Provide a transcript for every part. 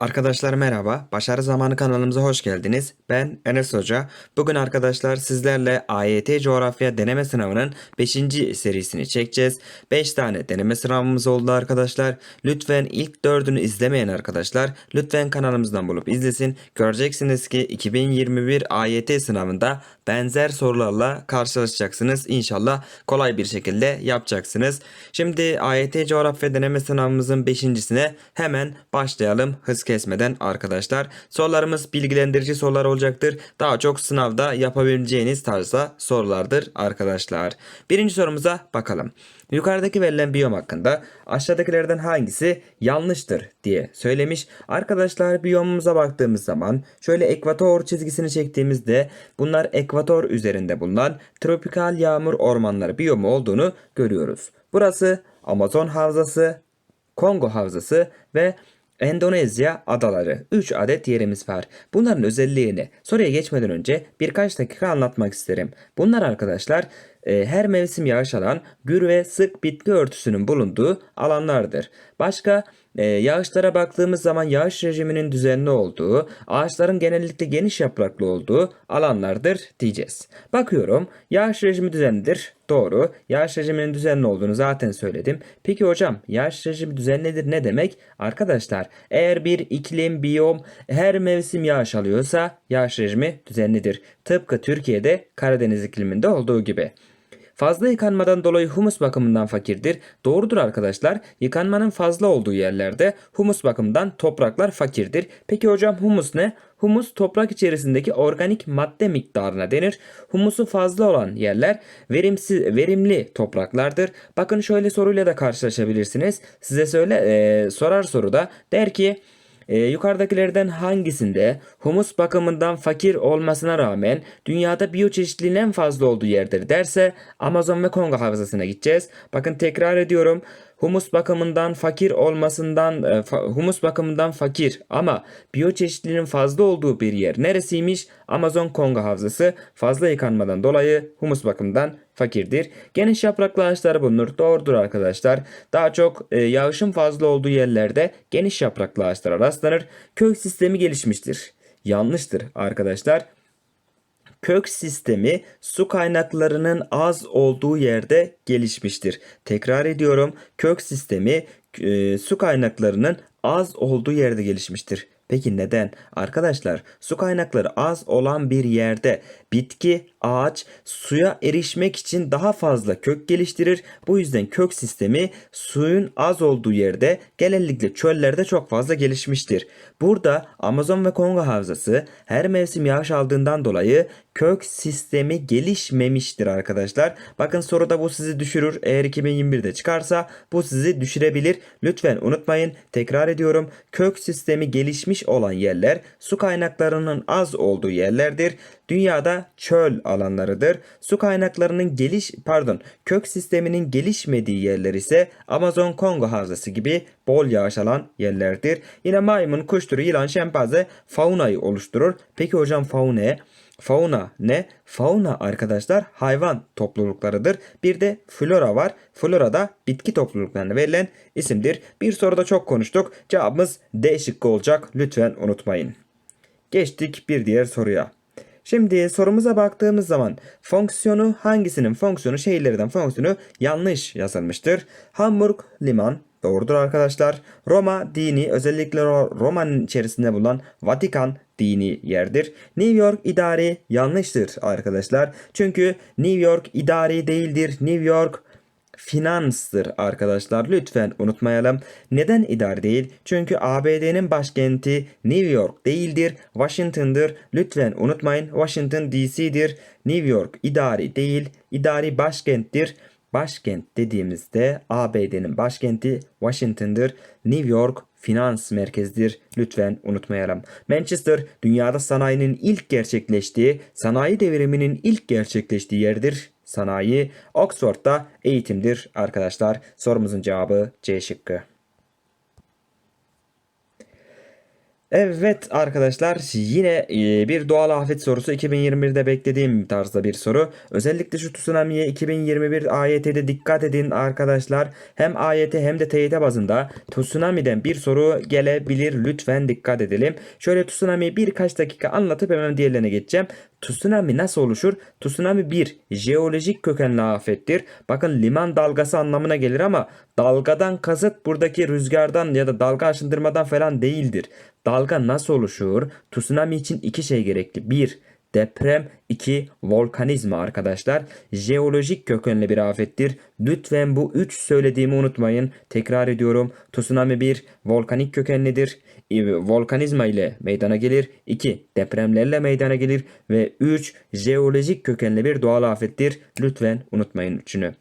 Arkadaşlar merhaba. Başarı Zamanı kanalımıza hoş geldiniz. Ben Enes Hoca. Bugün arkadaşlar sizlerle AYT Coğrafya deneme sınavının 5. serisini çekeceğiz. 5 tane deneme sınavımız oldu arkadaşlar. Lütfen ilk 4'ünü izlemeyen arkadaşlar lütfen kanalımızdan bulup izlesin. Göreceksiniz ki 2021 AYT sınavında benzer sorularla karşılaşacaksınız. İnşallah kolay bir şekilde yapacaksınız. Şimdi AYT Coğrafya deneme sınavımızın 5.sine hemen başlayalım hız kesmeden arkadaşlar. Sorularımız bilgilendirici sorular olacaktır. Daha çok sınavda yapabileceğiniz tarzda sorulardır arkadaşlar. Birinci sorumuza bakalım. Yukarıdaki verilen biyom hakkında aşağıdakilerden hangisi yanlıştır diye söylemiş. Arkadaşlar biyomumuza baktığımız zaman şöyle ekvator çizgisini çektiğimizde bunlar ekvator üzerinde bulunan tropikal yağmur ormanları biyomu olduğunu görüyoruz. Burası Amazon havzası, Kongo havzası ve Endonezya adaları 3 adet yerimiz var. Bunların özelliğini soruya geçmeden önce birkaç dakika anlatmak isterim. Bunlar arkadaşlar e, her mevsim yağış alan gür ve sık bitki örtüsünün bulunduğu alanlardır. Başka e, yağışlara baktığımız zaman yağış rejiminin düzenli olduğu, ağaçların genellikle geniş yapraklı olduğu alanlardır diyeceğiz. Bakıyorum yağış rejimi düzenlidir. Doğru. Yağış rejiminin düzenli olduğunu zaten söyledim. Peki hocam yağış rejimi düzenlidir ne demek? Arkadaşlar eğer bir iklim, biyom her mevsim yağış alıyorsa yağış rejimi düzenlidir. Tıpkı Türkiye'de Karadeniz ikliminde olduğu gibi. Fazla yıkanmadan dolayı humus bakımından fakirdir. Doğrudur arkadaşlar. Yıkanmanın fazla olduğu yerlerde humus bakımından topraklar fakirdir. Peki hocam humus ne? Humus toprak içerisindeki organik madde miktarına denir. Humusu fazla olan yerler verimsiz, verimli topraklardır. Bakın şöyle soruyla da karşılaşabilirsiniz. Size söyle e, sorar soruda der ki e, yukarıdakilerden hangisinde humus bakımından fakir olmasına rağmen dünyada biyoçeşitliliğin en fazla olduğu yerdir derse Amazon ve Kongo havzasına gideceğiz. Bakın tekrar ediyorum. Humus bakımından fakir olmasından e, humus bakımından fakir ama biyoçeşitliliğin fazla olduğu bir yer neresiymiş? Amazon Kongo havzası fazla yıkanmadan dolayı humus bakımından fakirdir. Geniş yapraklı ağaçlar bulunur. Doğrudur arkadaşlar. Daha çok e, yağışın fazla olduğu yerlerde geniş yapraklı ağaçlara rastlanır. Kök sistemi gelişmiştir. Yanlıştır arkadaşlar. Kök sistemi su kaynaklarının az olduğu yerde gelişmiştir. Tekrar ediyorum. Kök sistemi e, su kaynaklarının az olduğu yerde gelişmiştir. Peki neden? Arkadaşlar su kaynakları az olan bir yerde bitki, ağaç suya erişmek için daha fazla kök geliştirir. Bu yüzden kök sistemi suyun az olduğu yerde genellikle çöllerde çok fazla gelişmiştir. Burada Amazon ve Kongo havzası her mevsim yağış aldığından dolayı kök sistemi gelişmemiştir arkadaşlar. Bakın soruda bu sizi düşürür. Eğer 2021'de çıkarsa bu sizi düşürebilir. Lütfen unutmayın. Tekrar ediyorum. Kök sistemi gelişmiş olan yerler su kaynaklarının az olduğu yerlerdir. Dünyada çöl alanlarıdır. Su kaynaklarının geliş pardon kök sisteminin gelişmediği yerler ise Amazon Kongo havzası gibi bol yağış alan yerlerdir. Yine maymun, kuş türü, yılan, şempanze faunayı oluşturur. Peki hocam faune Fauna ne? Fauna arkadaşlar hayvan topluluklarıdır. Bir de flora var. Flora da bitki topluluklarına verilen isimdir. Bir soruda çok konuştuk. Cevabımız D şıkkı olacak. Lütfen unutmayın. Geçtik bir diğer soruya. Şimdi sorumuza baktığımız zaman fonksiyonu hangisinin fonksiyonu şehirlerden fonksiyonu yanlış yazılmıştır. Hamburg liman doğrudur arkadaşlar. Roma dini özellikle Ro- Roma'nın içerisinde bulunan Vatikan dini yerdir. New York idari yanlıştır arkadaşlar. Çünkü New York idari değildir. New York finanstır arkadaşlar. Lütfen unutmayalım. Neden idare değil? Çünkü ABD'nin başkenti New York değildir. Washington'dır. Lütfen unutmayın. Washington DC'dir. New York idari değil. idari başkenttir. Başkent dediğimizde ABD'nin başkenti Washington'dır. New York finans merkezidir. Lütfen unutmayalım. Manchester dünyada sanayinin ilk gerçekleştiği, sanayi devriminin ilk gerçekleştiği yerdir. Sanayi Oxford'da eğitimdir arkadaşlar. Sorumuzun cevabı C şıkkı. Evet arkadaşlar yine e, bir doğal afet sorusu 2021'de beklediğim tarzda bir soru. Özellikle şu tsunami'ye 2021 AYT'de dikkat edin arkadaşlar. Hem AYT hem de TYT bazında tsunami'den bir soru gelebilir. Lütfen dikkat edelim. Şöyle tsunami'yi birkaç dakika anlatıp hemen diğerlerine geçeceğim. Tsunami nasıl oluşur? Tsunami bir jeolojik kökenli afettir. Bakın liman dalgası anlamına gelir ama dalgadan kasıt buradaki rüzgardan ya da dalga aşındırmadan falan değildir. Dalga nasıl oluşur? Tsunami için iki şey gerekli. Bir, deprem. iki volkanizma arkadaşlar. Jeolojik kökenli bir afettir. Lütfen bu üç söylediğimi unutmayın. Tekrar ediyorum. Tsunami bir volkanik kökenlidir. Volkanizma ile meydana gelir. 2. Depremlerle meydana gelir. Ve 3. Jeolojik kökenli bir doğal afettir. Lütfen unutmayın üçünü.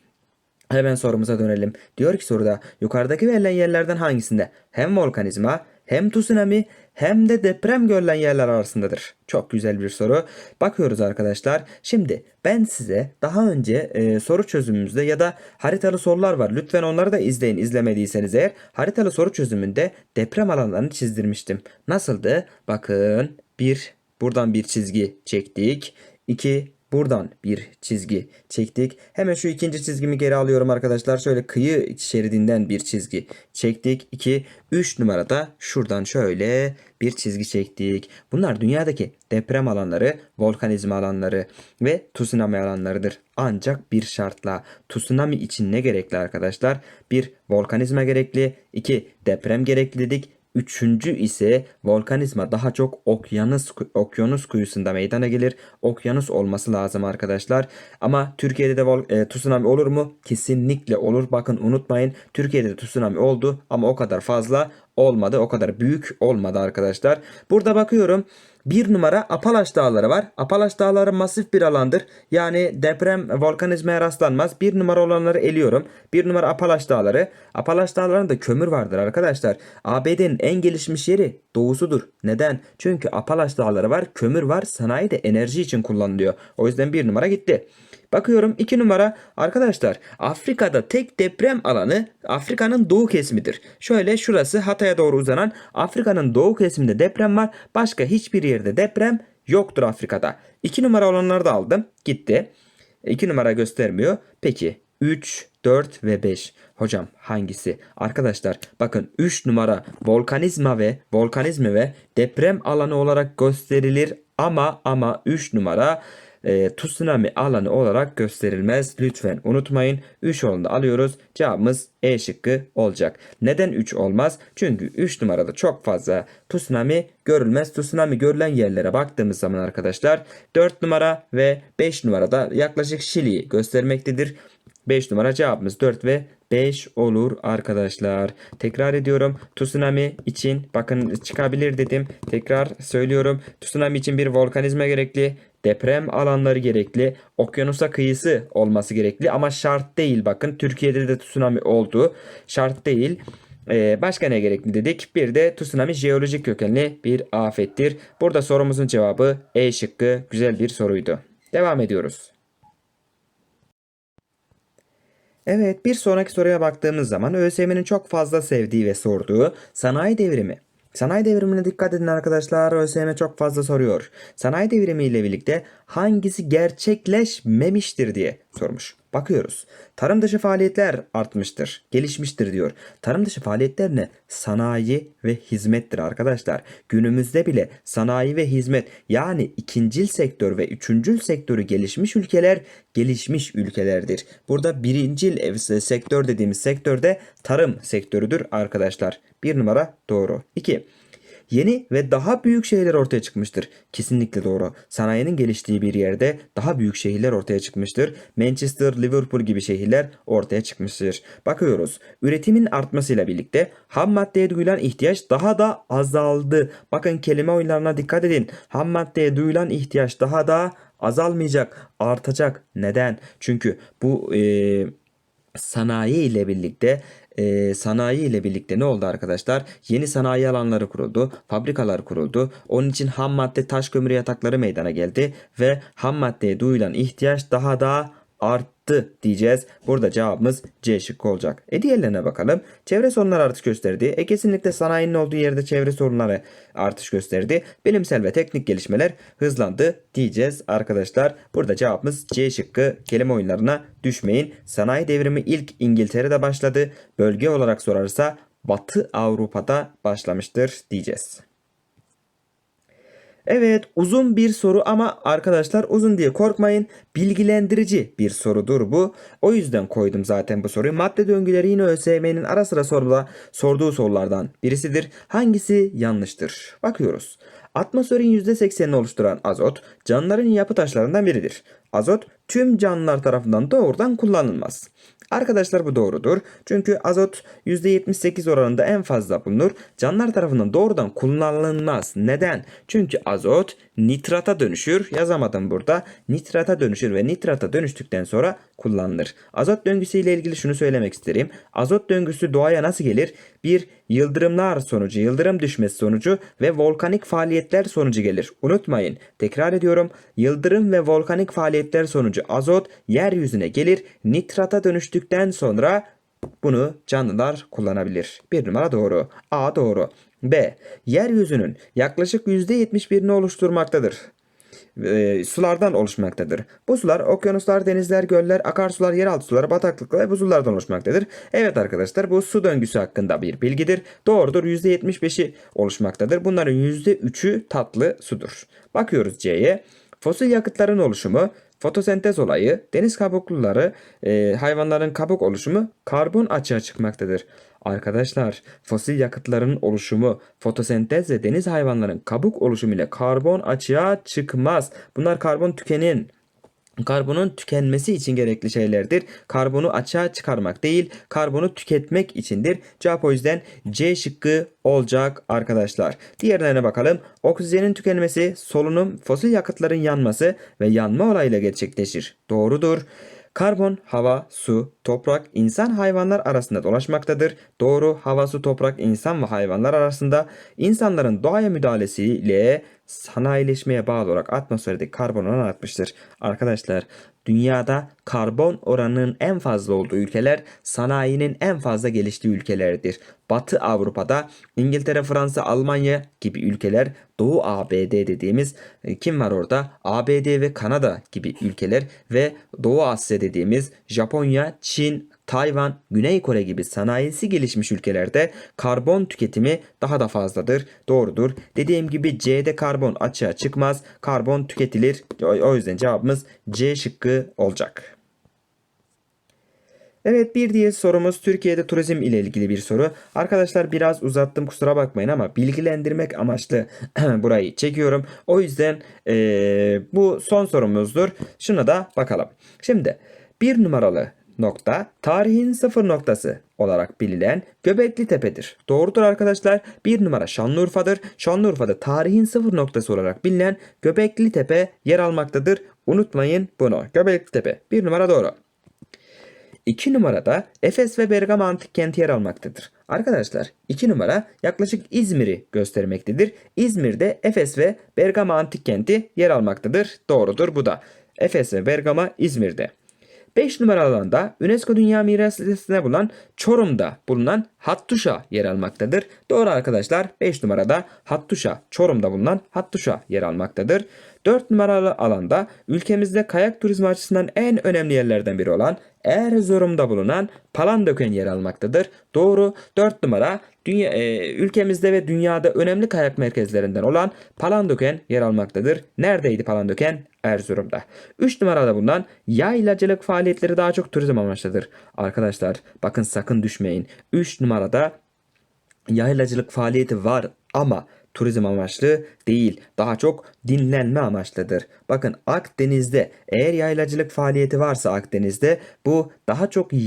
Hemen sorumuza dönelim. Diyor ki soruda yukarıdaki verilen yerlerden hangisinde hem volkanizma hem tsunami hem de deprem görülen yerler arasındadır. Çok güzel bir soru. Bakıyoruz arkadaşlar. Şimdi ben size daha önce e, soru çözümümüzde ya da haritalı sorular var. Lütfen onları da izleyin izlemediyseniz eğer. Haritalı soru çözümünde deprem alanlarını çizdirmiştim. Nasıldı? Bakın bir buradan bir çizgi çektik. 2 Buradan bir çizgi çektik. Hemen şu ikinci çizgimi geri alıyorum arkadaşlar. Şöyle kıyı şeridinden bir çizgi çektik. 2, 3 numarada şuradan şöyle bir çizgi çektik. Bunlar dünyadaki deprem alanları, volkanizma alanları ve tsunami alanlarıdır. Ancak bir şartla tsunami için ne gerekli arkadaşlar? Bir volkanizma gerekli, iki deprem gerekli dedik. Üçüncü ise volkanizma daha çok okyanus okyanus kuyusunda meydana gelir. Okyanus olması lazım arkadaşlar. Ama Türkiye'de de vol, e, tsunami olur mu? Kesinlikle olur. Bakın unutmayın Türkiye'de de tsunami oldu ama o kadar fazla olmadı. O kadar büyük olmadı arkadaşlar. Burada bakıyorum. Bir numara Apalaş Dağları var. Apalaş Dağları masif bir alandır. Yani deprem volkanizmaya rastlanmaz. Bir numara olanları eliyorum. Bir numara Apalaş Dağları. Apalaş Dağları'nda kömür vardır arkadaşlar. ABD'nin en gelişmiş yeri doğusudur. Neden? Çünkü Apalaş Dağları var, kömür var, sanayi de enerji için kullanılıyor. O yüzden bir numara gitti. Bakıyorum 2 numara arkadaşlar Afrika'da tek deprem alanı Afrika'nın doğu kesimidir. Şöyle şurası Hatay'a doğru uzanan Afrika'nın doğu kesiminde deprem var. Başka hiçbir yerde deprem yoktur Afrika'da. 2 numara olanları da aldım. Gitti. 2 numara göstermiyor. Peki 3, 4 ve 5. Hocam hangisi? Arkadaşlar bakın 3 numara volkanizma ve volkanizma ve deprem alanı olarak gösterilir ama ama 3 numara e, tsunami alanı olarak gösterilmez. Lütfen unutmayın. 3 olanı alıyoruz. Cevabımız E şıkkı olacak. Neden 3 olmaz? Çünkü 3 numarada çok fazla tsunami görülmez. Tsunami görülen yerlere baktığımız zaman arkadaşlar 4 numara ve 5 numarada yaklaşık Şili'yi göstermektedir. 5 numara cevabımız 4 ve 5 olur arkadaşlar. Tekrar ediyorum. Tsunami için bakın çıkabilir dedim. Tekrar söylüyorum. Tsunami için bir volkanizma gerekli. Deprem alanları gerekli. Okyanusa kıyısı olması gerekli ama şart değil. Bakın Türkiye'de de tsunami oldu. Şart değil. Ee, başka ne gerekli dedik? Bir de tsunami jeolojik kökenli bir afettir. Burada sorumuzun cevabı E şıkkı. Güzel bir soruydu. Devam ediyoruz. Evet bir sonraki soruya baktığımız zaman ÖSYM'nin çok fazla sevdiği ve sorduğu sanayi devrimi. Sanayi devrimine dikkat edin arkadaşlar. ÖSYM çok fazla soruyor. Sanayi devrimi ile birlikte hangisi gerçekleşmemiştir diye sormuş. Bakıyoruz. Tarım dışı faaliyetler artmıştır, gelişmiştir diyor. Tarım dışı faaliyetler ne? Sanayi ve hizmettir arkadaşlar. Günümüzde bile sanayi ve hizmet yani ikincil sektör ve üçüncül sektörü gelişmiş ülkeler gelişmiş ülkelerdir. Burada birincil sektör dediğimiz sektörde tarım sektörüdür arkadaşlar. Bir numara doğru. İki. Yeni ve daha büyük şehirler ortaya çıkmıştır. Kesinlikle doğru. Sanayinin geliştiği bir yerde daha büyük şehirler ortaya çıkmıştır. Manchester, Liverpool gibi şehirler ortaya çıkmıştır. Bakıyoruz. Üretimin artmasıyla birlikte ham maddeye duyulan ihtiyaç daha da azaldı. Bakın kelime oyunlarına dikkat edin. Ham maddeye duyulan ihtiyaç daha da azalmayacak, artacak. Neden? Çünkü bu e, sanayi ile birlikte e, sanayi ile birlikte ne oldu arkadaşlar? Yeni sanayi alanları kuruldu, fabrikalar kuruldu. Onun için ham madde taş kömür yatakları meydana geldi ve ham maddeye duyulan ihtiyaç daha da arttı battı diyeceğiz. Burada cevabımız C şıkkı olacak. E diğerlerine bakalım. Çevre sorunları artış gösterdi. E kesinlikle sanayinin olduğu yerde çevre sorunları artış gösterdi. Bilimsel ve teknik gelişmeler hızlandı diyeceğiz arkadaşlar. Burada cevabımız C şıkkı. Kelime oyunlarına düşmeyin. Sanayi devrimi ilk İngiltere'de başladı. Bölge olarak sorarsa Batı Avrupa'da başlamıştır diyeceğiz. Evet uzun bir soru ama arkadaşlar uzun diye korkmayın. Bilgilendirici bir sorudur bu. O yüzden koydum zaten bu soruyu. Madde döngüleri yine ÖSYM'nin ara sıra soruda sorduğu sorulardan birisidir. Hangisi yanlıştır? Bakıyoruz. Atmosferin %80'ini oluşturan azot canlıların yapı taşlarından biridir. Azot tüm canlılar tarafından doğrudan kullanılmaz. Arkadaşlar bu doğrudur. Çünkü azot %78 oranında en fazla bulunur. Canlılar tarafından doğrudan kullanılmaz. Neden? Çünkü azot nitrata dönüşür. Yazamadım burada. Nitrata dönüşür ve nitrata dönüştükten sonra kullanılır. Azot döngüsüyle ilgili şunu söylemek isterim. Azot döngüsü doğaya nasıl gelir? Bir yıldırımlar sonucu, yıldırım düşmesi sonucu ve volkanik faaliyetler sonucu gelir. Unutmayın. Tekrar ediyorum. Yıldırım ve volkanik faaliyetler sonucu azot yeryüzüne gelir. Nitrata dönüştükten sonra bunu canlılar kullanabilir. Bir numara doğru. A doğru. B. Yeryüzünün yaklaşık %71'ini oluşturmaktadır sulardan oluşmaktadır. Bu sular okyanuslar, denizler, göller, akarsular, yeraltı suları, bataklıklar ve buzullardan oluşmaktadır. Evet arkadaşlar bu su döngüsü hakkında bir bilgidir. Doğrudur %75'i oluşmaktadır. Bunların %3'ü tatlı sudur. Bakıyoruz C'ye. Fosil yakıtların oluşumu Fotosentez olayı, deniz kabukluları, e, hayvanların kabuk oluşumu karbon açığa çıkmaktadır. Arkadaşlar fosil yakıtların oluşumu, fotosentez ve deniz hayvanların kabuk oluşumu ile karbon açığa çıkmaz. Bunlar karbon tükenin Karbonun tükenmesi için gerekli şeylerdir. Karbonu açığa çıkarmak değil, karbonu tüketmek içindir. Cevap o yüzden C şıkkı olacak arkadaşlar. Diğerlerine bakalım. Oksijenin tükenmesi, solunum, fosil yakıtların yanması ve yanma olayıyla gerçekleşir. Doğrudur. Karbon, hava, su, toprak, insan hayvanlar arasında dolaşmaktadır. Doğru, hava, su, toprak, insan ve hayvanlar arasında insanların doğaya müdahalesiyle sanayileşmeye bağlı olarak atmosferdeki karbon oranı artmıştır. Arkadaşlar dünyada karbon oranının en fazla olduğu ülkeler sanayinin en fazla geliştiği ülkelerdir. Batı Avrupa'da İngiltere, Fransa, Almanya gibi ülkeler Doğu ABD dediğimiz e, kim var orada? ABD ve Kanada gibi ülkeler ve Doğu Asya dediğimiz Japonya, Çin, Tayvan, Güney Kore gibi sanayisi gelişmiş ülkelerde karbon tüketimi daha da fazladır. Doğrudur. Dediğim gibi C'de karbon açığa çıkmaz. Karbon tüketilir. O yüzden cevabımız C şıkkı olacak. Evet bir diğer sorumuz Türkiye'de turizm ile ilgili bir soru. Arkadaşlar biraz uzattım kusura bakmayın ama bilgilendirmek amaçlı burayı çekiyorum. O yüzden ee, bu son sorumuzdur. Şuna da bakalım. Şimdi bir numaralı nokta tarihin sıfır noktası olarak bilinen Göbekli Tepe'dir. Doğrudur arkadaşlar. Bir numara Şanlıurfa'dır. Şanlıurfa'da tarihin sıfır noktası olarak bilinen Göbekli Tepe yer almaktadır. Unutmayın bunu. Göbekli Tepe. Bir numara doğru. 2 numarada Efes ve Bergama antik kenti yer almaktadır. Arkadaşlar 2 numara yaklaşık İzmir'i göstermektedir. İzmir'de Efes ve Bergama antik kenti yer almaktadır. Doğrudur bu da. Efes ve Bergama İzmir'de. 5 numaralı alanda UNESCO Dünya Mirası listesine bulunan Çorum'da bulunan Hattuşa yer almaktadır. Doğru arkadaşlar 5 numarada Hattuşa Çorum'da bulunan Hattuşa yer almaktadır. 4 numaralı alanda ülkemizde kayak turizmi açısından en önemli yerlerden biri olan Erzurum'da bulunan Palandöken yer almaktadır. Doğru 4 numara dünya, e, ülkemizde ve dünyada önemli kayak merkezlerinden olan Palandöken yer almaktadır. Neredeydi Palandöken? Erzurum'da. 3 numarada bulunan yaylacılık faaliyetleri daha çok turizm amaçlıdır. Arkadaşlar bakın sakın düşmeyin. 3 numarada yaylacılık faaliyeti var ama turizm amaçlı değil. Daha çok dinlenme amaçlıdır. Bakın Akdeniz'de eğer yaylacılık faaliyeti varsa Akdeniz'de bu daha çok e,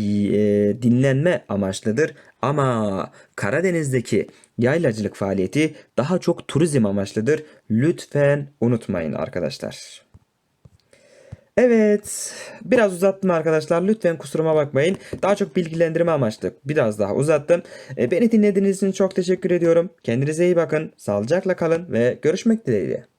dinlenme amaçlıdır. Ama Karadeniz'deki yaylacılık faaliyeti daha çok turizm amaçlıdır. Lütfen unutmayın arkadaşlar. Evet. Biraz uzattım arkadaşlar. Lütfen kusuruma bakmayın. Daha çok bilgilendirme amaçlı biraz daha uzattım. E, beni dinlediğiniz için çok teşekkür ediyorum. Kendinize iyi bakın. Sağlıcakla kalın ve görüşmek dileğiyle.